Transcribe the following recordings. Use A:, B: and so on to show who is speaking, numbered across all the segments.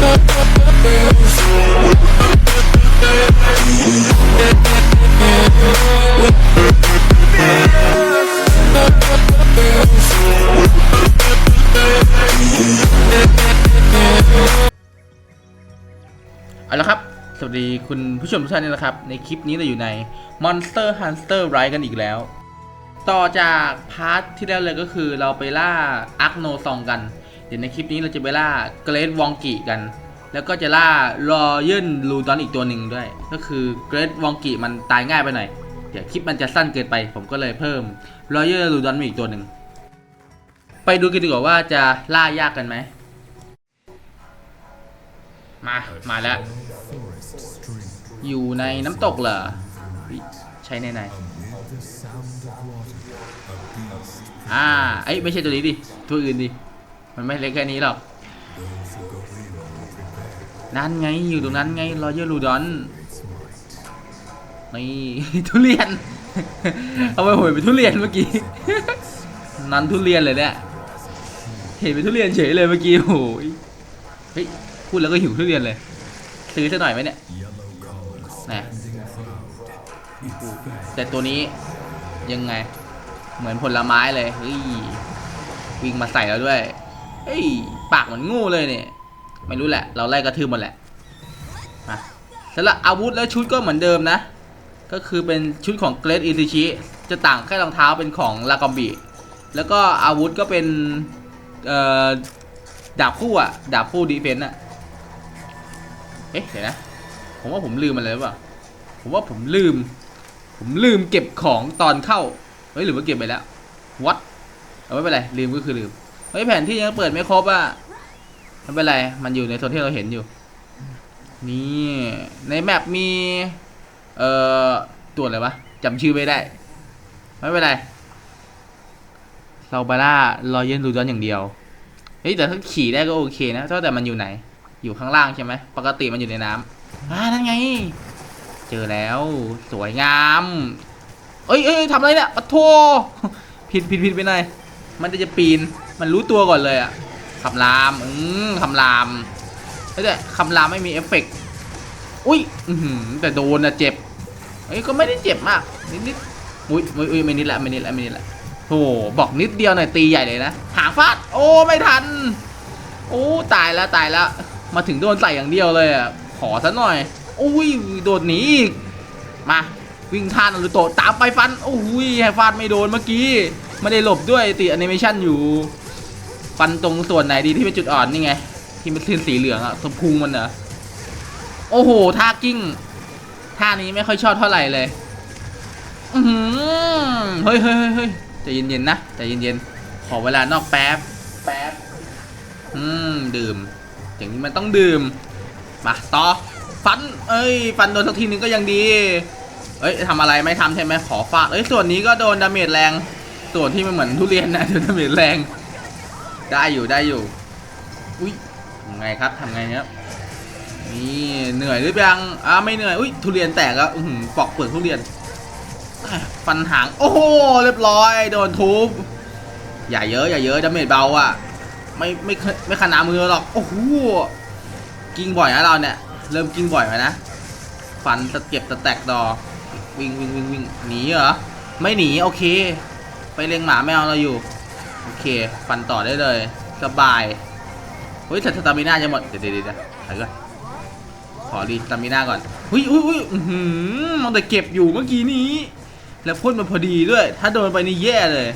A: เอาละครับ สวัสดีคุณผู้ชมทุกท่านด้วยนะครับ ในคลิปนี้เราอยู่ใน Monster Hunter Rise กันอีกแล้ว ต่อจากพาร์ทที่แล้วเลยก็คือเราไปล่าอาร์โนซองกัน เดี๋ยวในคลิปนี้เราจะไปล่าเกรดวองกิกัน แล้วก็จะล่ารอยันลูดอนอีกตัวหนึ่งด้วย ก็คือเกรดวองกิมันตายง่ายไปหน่อย เดี๋ยวคลิปมันจะสั้นเกินไป ผมก็เลยเพิ่มรอยันลูดอนมาอีกตัวหนึ่ง ไปดูกันดีกว่าว่าจะล่ายากกันไหม มา มาแล้ว อยู่ในน้ำตกเหรอ ใช่ในไหนอ่าไอ้ยไม่ใช่ตัวนี้ดิ ตัวอื่นดิ มันไม่เล็กแค่นี้หรอก นั่นไงอยู่ตรงนั้นไงรอยเยอร์ลูดอนนี่ทุเรียน เอาไปหวยเป็นทุเรียนเมื่อกี้ นั้นทุเรียนเลยเนี่ยเห็นเป็นทุเรียนเฉยเลยเมื่อกี้โอ้ยเฮ้ยพูดแล้วก็หิวทุเรียนเลย ซื้อสักหน่อยไหมเนี่ยนะแต่ตัวนี้ยังไง เหมือนผลไม้เลยเฮ้ยวิ่งมาใส่แล้วด้วย ฮ้ย ปากเหมือนงูเลยเนี่ย ไม่รู้แหละ เราไล่กระทืบหมดแหละมาสำหรับอาวุธและชุดก็เหมือนเดิมนะ ก็คือเป็นชุดของเกรดอิซิชิจะต่างแค่รองเท้าเป็นของลากอมบิแล้วก็อาวุธก็เป็นดาบคู่อะดาบคู่ดีเฟนต์อะเอ๊ะเดี๋ยวนะ ผมว่าผมลืมมันเลยหรือเปล่า ผมว่าผมลืม ผมลืมเก็บของตอนเข้า เฮ้ยหรือว่าเก็บไปแล้ววัดเอาไม่เป็นไรลืมก็คือลืม เฮ้ยแผนที่ยังเปิดไม่ครบอะไม่เป็นไร มันอยู่ในโซนที่เราเห็นอยู่ นี่ ในแมปมี เอ่อ ตัวอะไรวะจำชื่อไม่ได้ ไม่เป็นไรเราบาร่ารอยเยนรูดอนอย่างเดียว เฮ้ยแต่ถ้าขี่ได้ก็โอเคนะถ้าแต่มันอยู่ไหน อยู่ข้างล่างใช่ไหม ปกติมันอยู่ในน้ำอ่านั่นไง เจอแล้ว สวยงาม เอ้ยเอ้ยทำอะไรเนี่ยปะโท ผิดผิดผิดไปหน่อยมันจะจะปีน มันรู้ตัวก่อนเลยอะคำราม อืมคำรามเฮ้ยแต่คำรามไม่มีเอฟเฟกต์อุ้ยอือหือแต่โดนอะเจ็บเอ้ยก็ไม่ได้เจ็บมากนิดนิดอุ้ยอุ้ยอุ้ยไม่นิดละไม่นิดละไม่นิดละโอ้โหบอกนิดเดียวหน่อยตีใหญ่เลยนะหางฟาดโอ้ไม่ทัน โอ้ตายแล้วตายแล้ว มาถึงโดนใส่อย่างเดียวเลยอะขอซะหน่อยโอ้ยโดนหนีอีกมาวิ่งท่านอรุโตะตามไปฟันโอ้ยให้ฟาดไม่โดนเมื่อกี้ไม่ได้หลบด้วยติแอนิเมชันอยู่ ฟันตรงส่วนไหนดีที่เป็นจุดอ่อนนี่ไง ที่มันขึ้นสีเหลืองอะตรงพุงมันเหรอโอ้โหท่ากิ้งท่านี้ไม่ค่อยชอบเท่าไหร่เลยอือหือเฮ้ยเฮ้ยเฮ้ยเฮ้ยใจเย็นๆนะใจเย็นๆขอเวลานอกแป๊บแป๊บอืมดื่ม อย่างนี้มันต้องดื่มมาต่อฟัน เอ้ย ฟันโดนสักทีนึงก็ยังดี เอ้ยทำอะไรไม่ทำใช่ไหมขอฟาดเอ้ยส่วนนี้ก็โดนดาเมจแรง ส่วนที่มันเหมือนทุเรียนนะโดนดาเมจแรง ได้อยู่ได้อยู่ อุ้ยทำไงครับทำไงครับนี่เหนื่อยหรือยังอ่าไม่เหนื่อยอุ้ยทุเรียนแตกแล้วอือหือปอกเปลือกทุเรียนฟันหางโอ้โหเรียบร้อย โดนทุบอย่าเยอะอย่าเยอะดาเมจเบาอะไม่ไม่ไม่ขนาดมือหรอกโอ้โหกิ้งบ่อยนะเราเนี่ย เริ่มกิ้งบ่อยไปนะฟันตะเก็บตะแตกดอวิ่งวิ่งวิ่งวิ่งหนีเหรอไม่หนีโอเค ไปเลี้ยงหมาแมวเราอยู่ โอเค ฟันต่อได้เลย สบายเฮ้ยแต่สตามิน่าจะหมด เดี๋ยวเดี๋ยวเดี๋ยวถอยก่อนขอรีสตามิน่าก่อนหุ้ยอุ้ยอุ้ยอื้อหือมันแต่เก็บอยู่เมื่อกี้นี้ แล้วพ่นมาพอดีด้วย ถ้าโดนไปนี่แย่เลย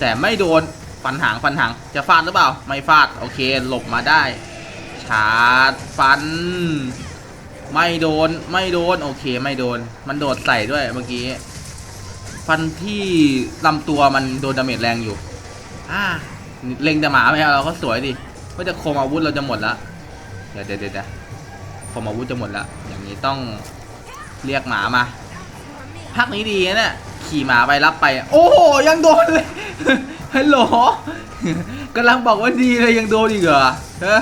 A: แต่ไม่โดน ฟันหาง ฟันหาง จะฟาดหรือเปล่า ไม่ฟาด โอเค หลบมาได้ ชาร์จฟัน ไม่โดน ไม่โดน โอเค ไม่โดน มันโดดใส่ด้วยเมื่อกี้ ฟันที่ลำตัวมันโดนดาเมจแรงอยู่ อ่าเล็งแต่หมาไม่เอาเราก็สวยดิก็จะโคมอาวุธเราจะหมดละเดี๋ยวเดี๋ยวเดี๋ยวโคมอาวุธจะหมดละอย่างนี้ต้องเรียกหมามาภาคนี้ดีนะเนี่ยขี่หมาไปรับไป โอ้โหยังโดนเลยฮัลโหลกำลังบอกว่าดีเลยยังโดนอีกเหรอเฮ้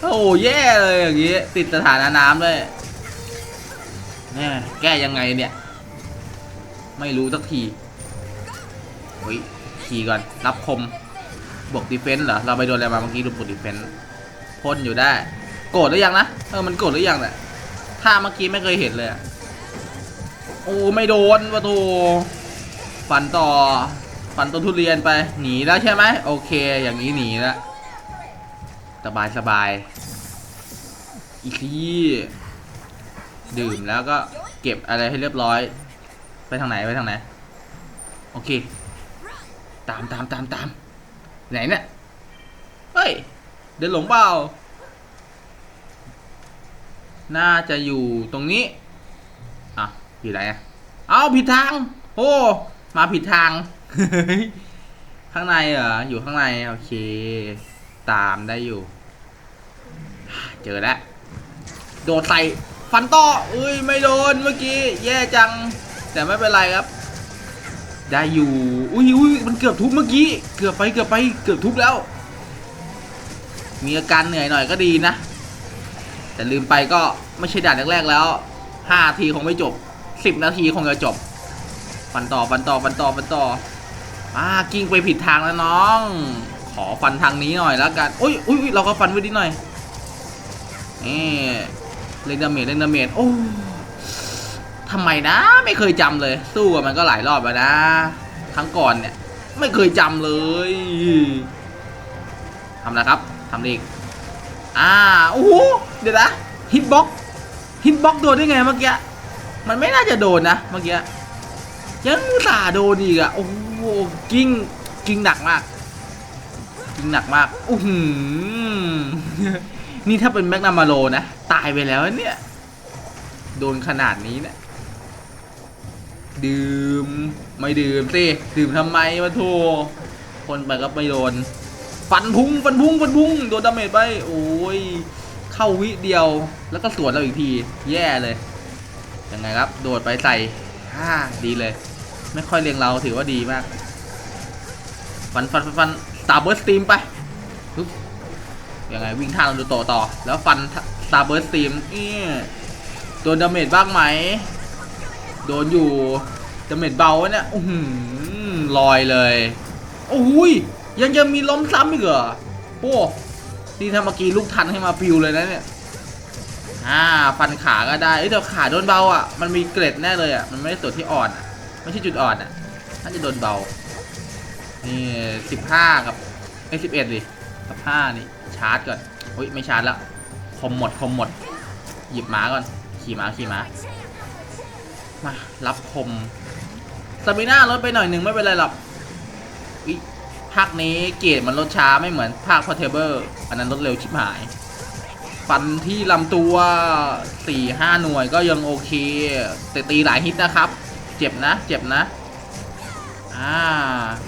A: โอ้แย่เลยอย่างงี้ ติดสถานะน้ำด้วยเนี่ยแก้ยังไงเนี่ย ไม่รู้สักทีเฮ้ยีก่อน รับคม บวกดีเฟนส์เหรอ เราไปโดนอะไรมาเมื่อกี้ดูบวกดีเฟนส์พ่นอยู่ได้ โกรธหรือยังนะ เออ มันโกรธหรือยังเนี่ยถ้าเมื่อกี้ไม่เคยเห็นเลยโอ้ไม่โดนวะโถฟันต่อฟันต้นทุเรียนไปหนีแล้วใช่ไหมโอเค อย่างนี้หนีแล้วสบายสบายอีกทีดื่มแล้วก็เก็บอะไรให้เรียบร้อย ไปทางไหนไปทางไหน โอเค ตามตามตามตามไหนเนี่ยเฮ้ย เดินหลงเปล่า น่าจะอยู่ตรงนี้ อะ อยู่ไหนอะ เอาผิดทาง โอ้ มาผิดทาง ข้างในเหรอ อยู่ข้างใน โอเค ตามได้อยู่ เจอแล้ว โดดใส่ ฟันต่อเอ้ย ไม่โดนเมื่อกี้ แย่จัง แต่ไม่เป็นไรครับ ได้อยู่อุ้ยอุ้ยมันเกือบทุบเมื่อกี้ เกือบไปเกือบไปเกือบทุบแล้ว มีอาการเหนื่อยหน่อยก็ดีนะ แต่ลืมไปก็ไม่ใช่ด่านแรกๆแล้วห้าทีคงไม่จบสิบนาทีคงจะจบฟันต่อฟันต่อฟันต่อฟันต่ออ่ากิ้งไปผิดทางแล้วน้อง ขอฟันทางนี้หน่อยแล้วกันอุ้ยอุ้ยอุ๊ยเราก็ฟันไว้นิดหน่อยนี่เล่นดาเมจเล่นดาเมจโอ้ ทำไมนะ ไม่เคยจำเลย สู้กับมันก็หลายรอบแล้วนะ ครั้งก่อนเนี่ย ไม่เคยจำเลยทำนะครับทำอีกอ่าโอ้โหเดี๋ยวนะฮิตบ็อกฮิตบ็อกโดนได้ไงเมื่อกี้มันไม่น่าจะโดนนะเมื่อกี้ยังตส่าโดนอีกอะโอ้โหกิ้งกิ้งหนักมากกิ้งหนักมากโอ้โหนี่ถ้าเป็นแมกนามาโลนะ ตายไปแล้วเนี่ย โดนขนาดนี้เนะ ดื่ม ไม่ดื่มสิดื่มทำไมวะโทคนไปก็ไม่โดน ฟันพุ่งฟันพุ่งฟันพุ่งโดนดาเมจไปโอ้ยเข้าวิเดียวแล้วก็สวนเราอีกที แย่เลยยังไงครับ โดดไปใส่ฮ่าดีเลย ไม่ค่อยเลียงเราถือว่าดีมาก ฟันฟันฟันฟันตาเบิร์สตีมไปปึ๊บยังไงวิ่งท่าเราดูต่อต่อ แล้วฟันตาเบิร์สตีมนี่โดนดาเมจบ้างไหม โดนอยู่ดาเมจเบาวะเนี่ยอื้อหือลอยเลยโอ้ยยังจะมีล้มซ้ำอีกเหรอโอ้นี่ถ้าเมื่อกี้ลูกทันให้มาปิวเลยนะเนี่ยอ่าฟันขาก็ได้เอ้ยแต่ขาโดนเบาอะมันมีเกร็ดแน่เลยอะมันไม่ได้ส่วที่อ่อนอะไม่ใช่จุดอ่อนอะน่าจะโดนเบา นี่สิบห้ากับไอ้สิบเอ็ดดิกับห้านี่ชาร์จก่อนอุ้ยไม่ชาร์จแล้วคมหมดคมหมด หยิบหมาก่อนขี่หมาขี่หมา มารับคมสตามิน่าลดไปหน่อยหนึ่งไม่เป็นไรหรอกภาคนี้เกรดมันลดช้าไม่เหมือนภาคพอเทเบิลอันนั้นลดเร็วชิบหาย ฟันที่ลำตัวสี่ห้าหน่วยก็ยังโอเค แต่ตีหลายฮิตนะครับ เจ็บนะ เจ็บนะ อ่า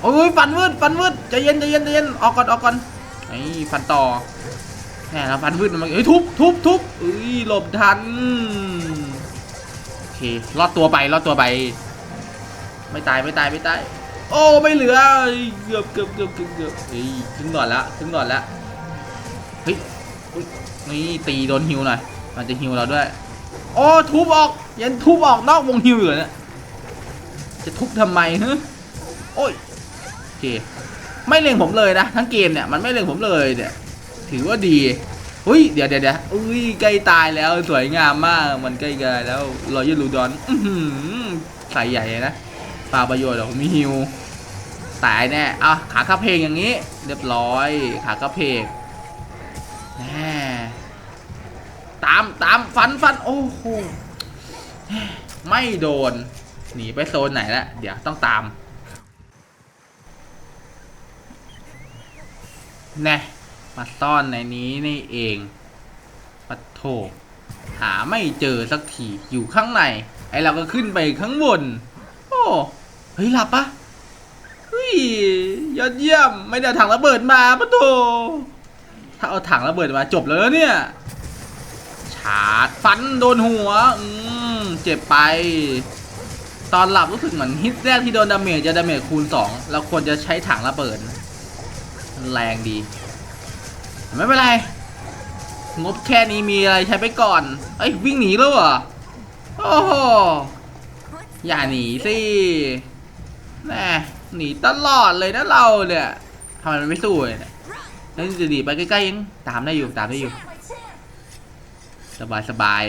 A: โอ้ยฟันวืดฟันวืดใจเย็นใจเย็นใจเย็นออกก่อนออกก่อนไอ้ฟันต่อแหมแล้วฟันวืดมันเอ้ยทุบทุบทุบเอ้ยหลบทันอ เครอดตัวไปรอดตัวไป ไม่ตายไม่ตายไม่ตายโอ้ไม่เหลือเกือบเกือบเกือบเกือบเกือบเฮ้ยถึงก่อนละถึงก่อนละเฮ้ยนี่ตีโดนฮิวหน่อยมันจะฮิวเราด้วย โอ้ทุบออกยันทุบออกนอกวงฮิวอยู่เหรอเนี่ยจะทุบทำไมฮะโอ้ยโอเคไม่เล็งผมเลยนะทั้งเกมเนี่ยมันไม่เล็งผมเลยเนี่ยถือว่าดี อุ้ยเดี๋ยวเดี๋ยวเดี๋ยวอุ้ยใกล้ตายแล้วสวยงามมากมันใกล้กันแล้วรอยลูดอนอใส่ใหญ่นะปลาประโยชน์เดี๋ยวมมีฮิวตายแน่อะขากระเพกอย่างนี้ เรียบร้อย ขากระเพกแน่ตามตามฟันฟันโอ้โหไม่โดน หนีไปโซนไหนละเดี๋ยวต้องตามแน่ มาซ่อนในนี้นี่เองปัดโถหาไม่เจอสักที อยู่ข้างใน ไอเราก็ขึ้นไปข้างบน โอ้ เฮ้ย หลับปะเฮ้ย ยอดเยี่ยม ไม่ได้ถังระเบิดมาปะโถถ้าเอาถังระเบิดมาจบแล้วเนี่ย ชาร์จฟันโดนหัว อืม เจ็บไป ตอนหลับรู้สึกเหมือนฮิตแรกที่โดนดาเมจจะดาเมจคูณ 2 เราควรจะใช้ถังระเบิดมันแรงดี ไม่เป็นไร งบแค่นี้มีอะไรใช้ไปก่อน เอ้ย วิ่งหนีแล้วเหรอ โอ้โห อย่าหนีสิแน่หนีตลอดเลยนะเราเนี่ยทำไมมันไม่สู้เลยเนี่ยแล้วจะหนีไปใกล้ๆยังตามได้อยู่ตามได้อยู่ สบายสบาย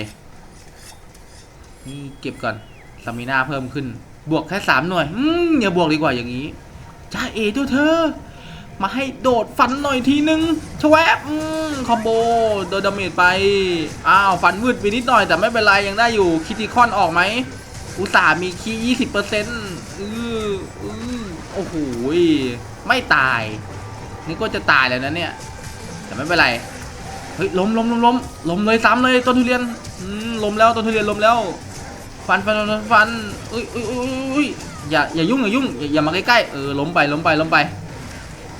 A: นี่เก็บก่อนสมิน่าเพิ่มขึ้น บวกแค่สามหน่วย อืมอย่าบวกดีกว่าอย่างนี้จ้าเอตัวเธอ มาให้โดดฟันหน่อยทีนึงชวบคอมโบโดนดาเมจไป อ้าวฟันวืดไปนิดหน่อยแต่ไม่เป็นไรยังได้อยู่คิติคอนออกไหมอุตส่ามีคียี่สิบเปอร์เซ็นต์อืออือโอ้โหไม่ตาย นี่ก็จะตายแล้วนะเนี่ย แต่ไม่เป็นไร เฮ้ยล้มล้มล้มล้มล้มเลยซ้ำเลยต้นทุเรียนอืมล้มแล้วต้นทุเรียนล้มแล้วฟันฟันฟันฟันอุ้ยอุ้ยอุ้ยอุ้ยอย่าอย่ายุ่งอย่ายุ่งอย่าอย่ามาใกล้ๆเออล้มไปล้มไปล้มไป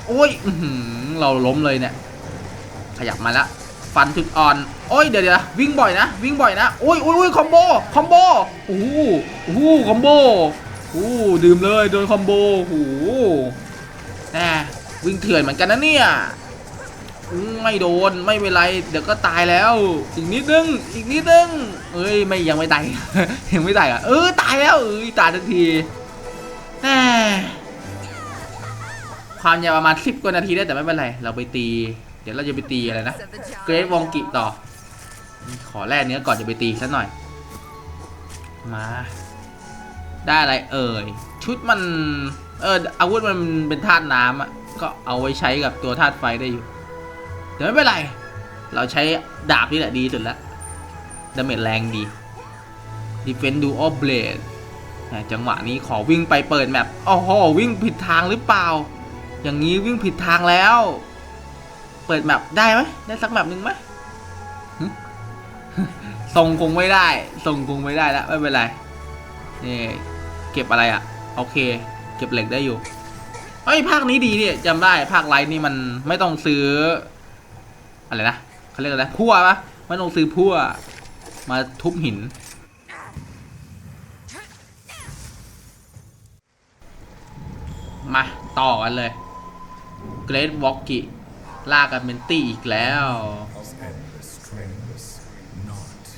A: โอ้ยอืเราล้มเลยเนี่ย ขยับมาและฟันจุดอ่อน โอ้ยเดี๋ยวเดี๋ยววิ่งบ่อยนะ วิ่งบ่อยนะโอ้ยโอ้ยโอ้ยคอมโบ คอมโบโอ้โหโอ้โหคอมโบโอ้โหดื่มเลยโดนคอมโบโอ้โหแน่วิ่งเถื่อนเหมือนกันนะเนี่ยไม่โดนไม่เป็นไร เดี๋ยวก็ตายแล้ว อีกนิดนึง อีกนิดนึง เอ้ยไม่ยังไม่ตายยังไม่ตายอะเออตายแล้วเอ้ยตายทันทีแน่ ความยาวประมาณสิบกว่านาทีได้แต่ไม่เป็นไร เราไปตี เดี๋ยวเราจะไปตีอะไรนะเกรทวองกิต่อ ขอแลกเนื้อก่อนจะไปตีสักหน่อย มา ได้อะไรเอ่ย ชุดมัน เอออาวุธมันเป็นธาตุน้ำอะก็เอาไว้ใช้กับตัวธาตุไฟได้อยู่แต่ไม่เป็นไร เราใช้ดาบนี่แหละดีสุดแล้วดาเมจแรงดี Defense Dual Blade จังหวะนี้ขอวิ่งไปเปิดแมปโอ้โหวิ่งผิดทางหรือเปล่า อย่างนี้วิ่งผิดทางแล้ว เปิดแมปได้ไหมได้สักแมปหนึ่งไหมส่งคงไม่ได้ ส่งคงไม่ได้แล้วไม่เป็นไรนี่เก็บอะไรอะ่ะ โอเค เก็บเหล็กได้อยู่เอ้ยภาคนี้ดีเนี่ยจำได้ภาคไลท์นี่มันไม่ต้องซื้อ อะไรนะเขาเรียกอะไรพั่วปะไม่ต้องซื้อพั่วมาทุบหิน มาต่อกันเลย เกรดวอกกิลากกันเป็นตี้อีกแล้ว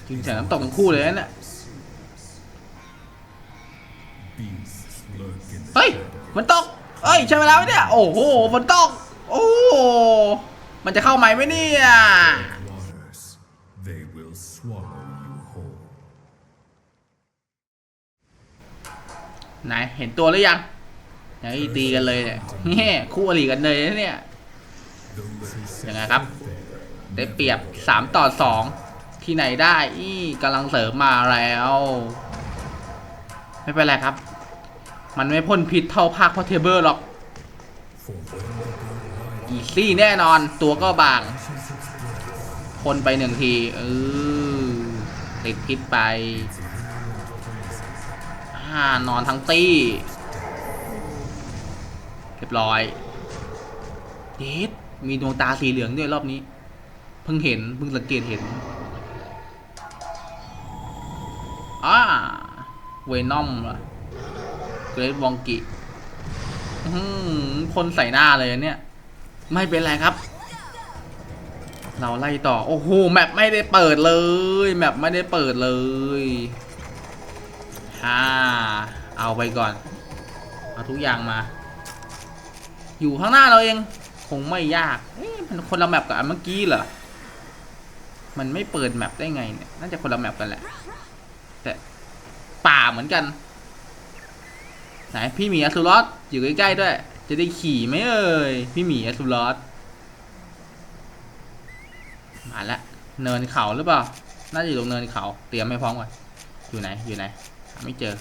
A: จริงแถมน้ำตกทั้งคู่เลยนะเนี่ยเฮ้ย มันตกเฮ้ย ใช่เวลาไหมเนี่ย โอ้โหฝนตก โอ้โหมันจะเข้าไหมไหมเนี่ย ไหน เห็นตัวหรือยัง ไหนตีกันเลยเนี่ยแง่คู่อริกันเลยเนี่ยยังไงครับ ได้เปรียบ 3 ต่อ 2 ที่ไหนได้อีกำลังเสริมมาแล้ว ไม่เป็นไรครับ มันไม่พ่นพิษเท่าภาคพอเทเบิลหรอก อีซี่แน่นอนตัวก็บางพ่นไปหนึ่งทีเออติดพิษไปอ่านอนทั้งตี้ เรียบร้อยเดดมีดวงตาสีเหลืองด้วยรอบนี้ เพิ่งเห็น เพิ่งสังเกตเห็นอ่าเวนอมเหรอเกรดวองกิพ่นใส่หน้าเลยเนี่ย ไม่เป็นไรครับ เราไล่ต่อ โอ้โห แมปไม่ได้เปิดเลย แมปไม่ได้เปิดเลยฮ่าเอาไปก่อน เอาทุกอย่างมา อยู่ข้างหน้าเราเอง คงไม่ยากเอ๊ะมันคนละแมปกับอันเมื่อกี้เหรอ มันไม่เปิดแมปได้ไงเนี่ย น่าจะคนละแมปกันแหละ แต่ป่าเหมือนกัน ไหนพี่หมีอสุรอสอยู่ใกล้ๆด้วย จะได้ขี่ไหมเอ่ย พี่หมีอสุรอสมาแล้วเนินเขาหรือเปล่า น่าจะอยู่ตรงเนินเขา เตรียมให้พร้อมก่อน อยู่ไหน อยู่ไหน ไม่เจอ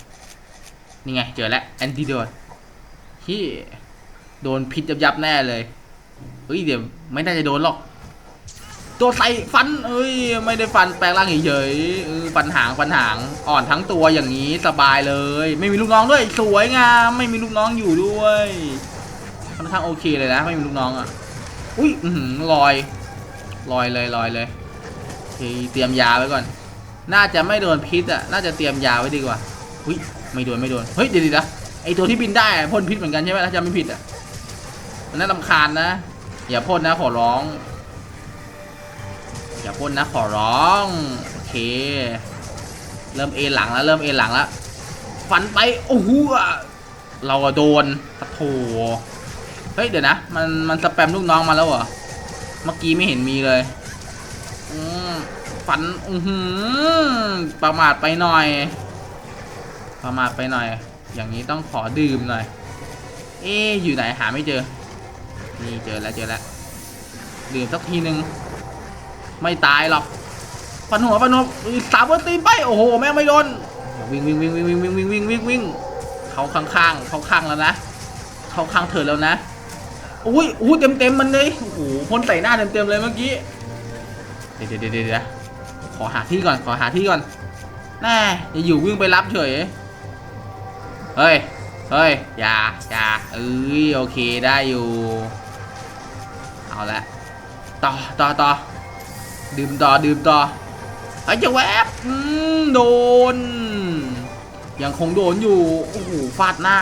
A: นี่ไง เจอแล้วแอนติโดดที่ โดนพิษยับยับๆแน่เลยเฮ้ยเดี๋ยวไม่น่าจะโดนหรอกตัวใส่ฟันเอ้ยไม่ได้ฟันแปลงร่างเฉยๆเออฟันหางฟันหางอ่อนทั้งตัวอย่างนี้สบายเลย ไม่มีลูกน้องด้วยสวยงามไม่มีลูกน้องอยู่ด้วยค่อนข้างโอเคเลยนะ ไม่มีลูกน้องอะอุ้ยอือหือลอยลอยเลยลอยเลยเคเตรียมยาไว้ก่อน น่าจะไม่โดนพิษอะน่าจะเตรียมยาไว้ดีกว่าอุ้ยไม่โดนไม่โดนเฮ้ยเดี๋ยวดีนะไอตัวที่บินได้พ่นพิษเหมือนกันใช่ไหมถ้าจำไม่ผิดอะ มันน่ารำคาญนะ อย่าพ่นนะขอร้อง อย่าพ่นนะขอร้อง โอเค เริ่มเอหลังแล้ว เริ่มเอหลังแล้ว ฟันไป โอ้โหเราโดนปะโถเฮ้ย เดี๋ยวนะ มันมันสแปมลูกน้องมาแล้วเหรอ เมื่อกี้ไม่เห็นมีเลยฟันอือหือประมาทไปหน่อย ประมาทไปหน่อย อย่างนี้ต้องขอดื่มหน่อย เอ๊อยู่ไหนหาไม่เจอ นี่เจอแล้วเจอแล้วดื่มสักทีหนึ่งไม่ตายหรอกฟันหัวฟันหัวสามวันตีนไปโอ้โหแม่ไม่โดนวิ่งวิ่งวิ่งวิ่งวิ่งวิ่งวิ่งวิ่งวิ่งวิ่งเขาข้างๆเขาข้างแล้วนะเขาข้างเธอแล้วนะอุ้ยอุ้ยเต็มเต็มมันเลยโอ้โหพ่นใส่หน้าเต็มเต็มเลยเมื่อกี้เดี๋ยวเดี๋ยวเดี๋ยวขอหาที่ก่อนขอหาที่ก่อนแน่อย่าอยู่วิ่งไปรับเฉยเฮ้ยเฮ้ยอย่าอย่าเอ้ยโอเคได้อยู่ เอาละต่อต่อต่อดื่มต่อดื่มต่อไอ้เจะแวบโดน ยังคงโดนอยู่ โอ้โหฟาดหน้า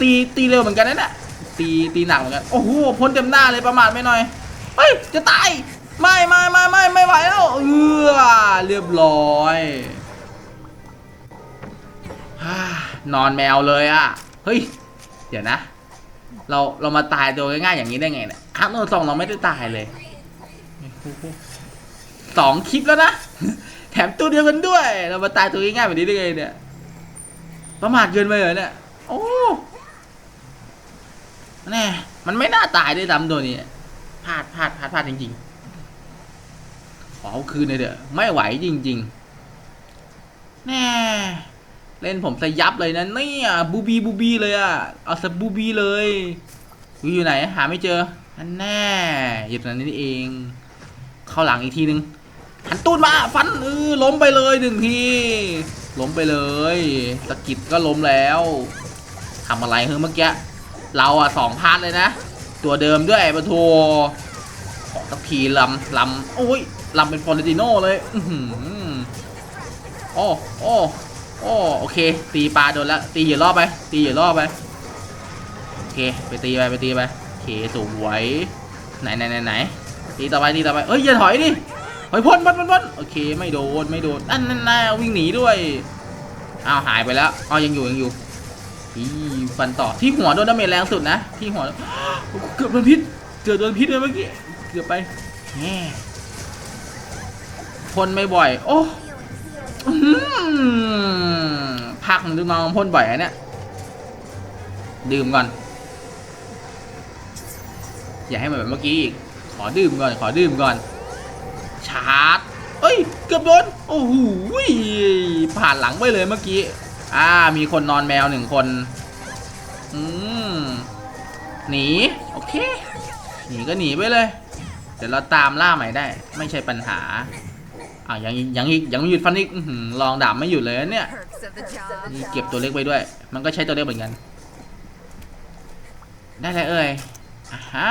A: ตีตีเร็วเหมือนกันนะเนี่ยตีตีหนักเหมือนกัน โอ้โหพ้นเต็มหน้าเลยประมาทไม่หน่อย เฮ้ย จะตาย ไม่ไม่ไม่ไม่ไม่ไหวแล้วเออเรียบร้อยนอนแมวเลยอะ เฮ้ย เดี๋ยวนะ เราเรามาตายตัวง่ายๆอย่างนี้ได้ไงเนี่ยครั้งโนสองเราไม่ได้ตายเลยสองคลิปแล้วนะแถมตัวเดียวกันด้วย เรามาตายตัวง่ายๆแบบนี้ได้ไงเนี่ยประมาทเกินไปเหรอเนี่ยโอ้แน่มันไม่น่าตายด้วยซ้ำตัวนี้พลาดพลาดพลาดพลาดจริงๆขอเอาคืนเลยเด้อไม่ไหวจริง ๆ แน่ เล่นผมสยับเลยนะเนี่ยบูบีบูบีเลยอะเอาสบูบีเลยอยู่อยู่ไหนหาไม่เจออันแน่อยู่ตรงนี้นี่เอง เข้าหลังอีกทีนึงหันตูดมาฟันเออล้มไปเลยหนึ่งทีล้มไปเลยสะกิดก็ล้มแล้วทำอะไรเฮ้ยเมื่อกี้เราอะสองพาร์ทเลยนะ ตัวเดิมด้วยปะโทขอสักทีลำลำโอ้ยลำเป็นฟอร์เรติโน่เลย อือโอ้โอ้ โอ้โอเค ตีปลาโดนแล้วตีอย่ารอบไป ตีอย่ารอบไปโอเคไปตีไปไปตีไปโอเคสวยไหนไหนไหนไหนตีต่อไปตีต่อไปเอ้ยอย่าถอยดิถอยพ่นพ่นพ่นพ่นโอเคไม่โดนไม่โดนอันนั้นน่าวิ่งหนีด้วยอ้าวหายไปแล้วอ้าวยังอยู่ยังอยู่อีฟันต่อที่หัวโดนดาเมจแรงสุดนะ ที่หัวเกือบโดนพิษเกือบโดนพิษเลยเมื่อกี้เกือบไปแง่พ่นไม่บ่อย โอ้ักนดูน้องพ่นบ่อยอะเนี่ยดื่มก่อน อย่าให้เหมือนเมื่อกี้อีก ขอดื่มก่อน ขอดื่มก่อน ชาร์จ เอ้ย เกือบโดน โอ้โห ผ่านหลังไปเลยเมื่อกี้ อ่า มีคนนอนแมวหนึ่งคน อืม หนี โอเค หนีก็หนีไปเลย เดี๋ยวเราตามล่าใหม่ได้ ไม่ใช่ปัญหาอะยังยังยังไม่หยุดฟันอีกลองดาบไม่หยุดเลยเนี่ย นี่เก็บตัวเล็กไปด้วย มันก็ใช้ตัวเล็กเหมือนกัน ได้เลยเอ่ยฮะ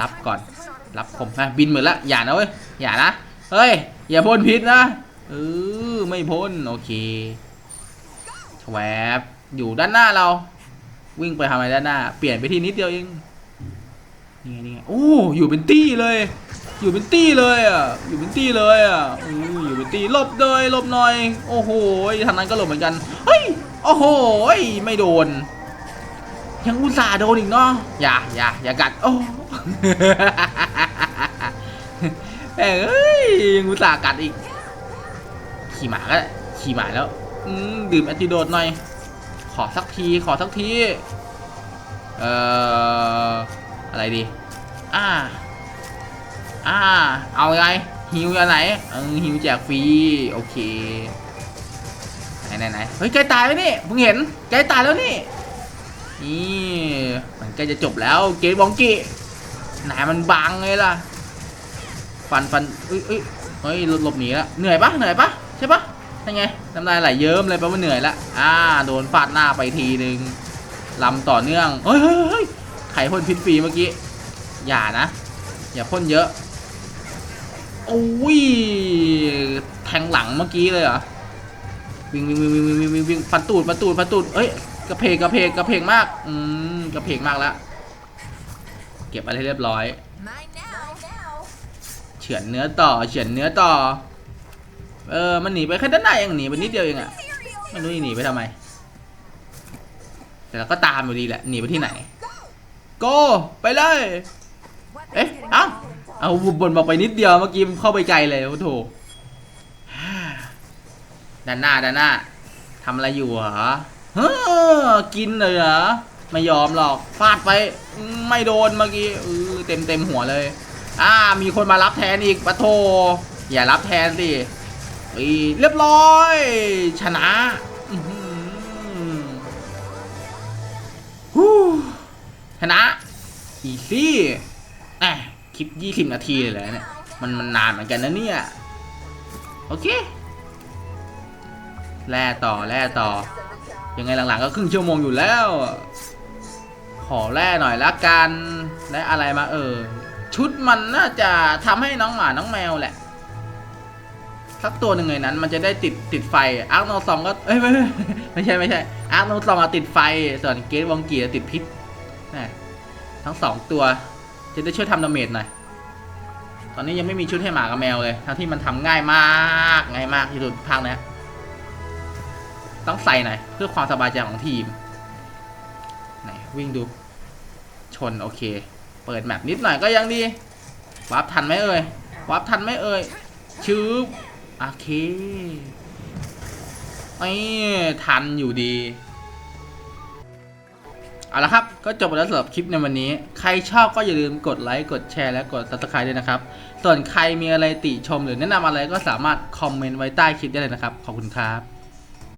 A: รับก่อน รับคมฮะบินเหมือนละอย่านะเว้ย อย่านะ เฮ้ย อย่าพ่นพิษนะเออไม่พ่นโอเคแฉวบอยู่ด้านหน้าเรา วิ่งไปทำอะไรด้านหน้า เปลี่ยนไปที่นิดเดียวเองนี่ไงนี่ไงโอ้อยู่เป็นตี้เลย อยู่เป็นตี้เลยอะ อยู่เป็นตี้เลยอะอือยู่เป็นตี้หลบเลยหลบหน่อย โอ้โหทางนั้นก็หลบเหมือนกัน เฮ้ย โอ้โห ไม่โดน ยังอุตส่าห์โดนอีกเนาะ อย่าอย่าอย่ากัด โอ้แหมเอ้ยยังอุตส่าห์กัดอีก ขี่หมาก็ขี่หมาแล้ว อืมดื่มแอนติโดดหน่อย ขอสักที ขอสักที เอ่อ อะไรดี อ่า อ่า เอาไงฮิวอันไหนเออฮิวแจกฟรี โอเค ไหนไหนไหนเฮ้ยใกล้ตายแล้วนี่เพิ่งเห็นใกล้ตายแล้วนี่ นี่ มันใกล้จะจบแล้วเกมบองกีไหนมันบังไงล่ะ ฟันฟันเอ้ยเอ้ยเฮ้ยหลบหลบหนีแล้วเหนื่อยปะเหนื่อยปะใช่ปะยังไงน้ำลายไหลเยิ้มเลยแปลว่าเหนื่อยละอ่า โดนฟาดหน้าไปทีหนึ่งลำต่อเนื่องเฮ้ยเฮ้ยเฮ้ยไข่พ่นพิษฟรีเมื่อกี้ อย่านะ อย่าพ่นเยอะ โอ้ยแทงหลังเมื่อกี้เลยเหรอวิ่งวิ่งวิ่งวิ่งวิ่งวิ่งวิ่งฟันตูดฟันตูดฟันตูดเอ้ยกระเพกกระเพกกระเพกมากอืมกระเพกมากแล้วเก็บอะไรเรียบร้อยเฉือนเนื้อต่อเฉือนเนื้อต่อ เออมันหนีไปแค่ด้านหน้าเองหนีไปนิดเดียวเองอะไม่รู้หนีไปทำไม แต่เราก็ตามอยู่ดีแหละหนีไปที่ไหน โกไปเลย เอ๊ะอ้า เอาบนบอกไปนิดเดียวเมื่อกี้เข้าไปไกลเลยโอ้โถด้านหน้าด้านหน้าทำอะไรอยู่เหรอเฮ้อกินเลยเหรอไม่ยอมหรอกฟาดไปไม่โดนเมื่อกี้เออเต็มเต็มหัวเลย อ่า มีคนมารับแทนอีกปะโท อย่ารับแทนสิอีเรียบร้อย ชนะอือฮึชนะอีซี่ คลิป 20 นาทีเลยเหรอเนี่ยมันมันนานเหมือนกันนะเนี่ย โอเค แล่ต่อแล่ต่อ ยังไงหลังๆ ก็ครึ่งชั่วโมงอยู่แล้ว ขอแร่หน่อยละกันได้อะไรมาเออ ชุดมันน่าจะทำให้น้องหมาน้องแมวแหละสักตัวหนึ่งในนั้น มันจะได้ติดติดไฟอาร์คโนซองก็เอ้ยไม่ไม่ไม่ใช่ไม่ใช่อาร์คโนซองอะติดไฟ ส่วนเกตวองกีติดพิษทั้งสองตัว จะได้ช่วยทำดาเมจหน่อย ตอนนี้ยังไม่มีชุดให้หมากับแมวเลย ทั้งที่มันทำง่ายมาก ง่ายมากที่สุดภาคนี้ต้องใส่หน่อยเพื่อความสบายใจของทีม ไหนวิ่งดู ชนโอเค เปิดแมปนิดหน่อยก็ยังดีวาร์ปทันไหมเอ่ยวาร์ปทันไหมเอ่ย ชืบโอเคไอ้ทันอยู่ดี เอาละครับ ก็จบไปแล้วสำหรับคลิปในวันนี้ ใครชอบก็อย่าลืมกดไลค์กดแชร์และกด subscribe ด้วยนะครับ ส่วนใครมีอะไรติชมหรือแนะนำอะไรก็สามารถคอมเมนต์ไว้ใต้คลิปได้เลยนะครับ ขอบคุณครับ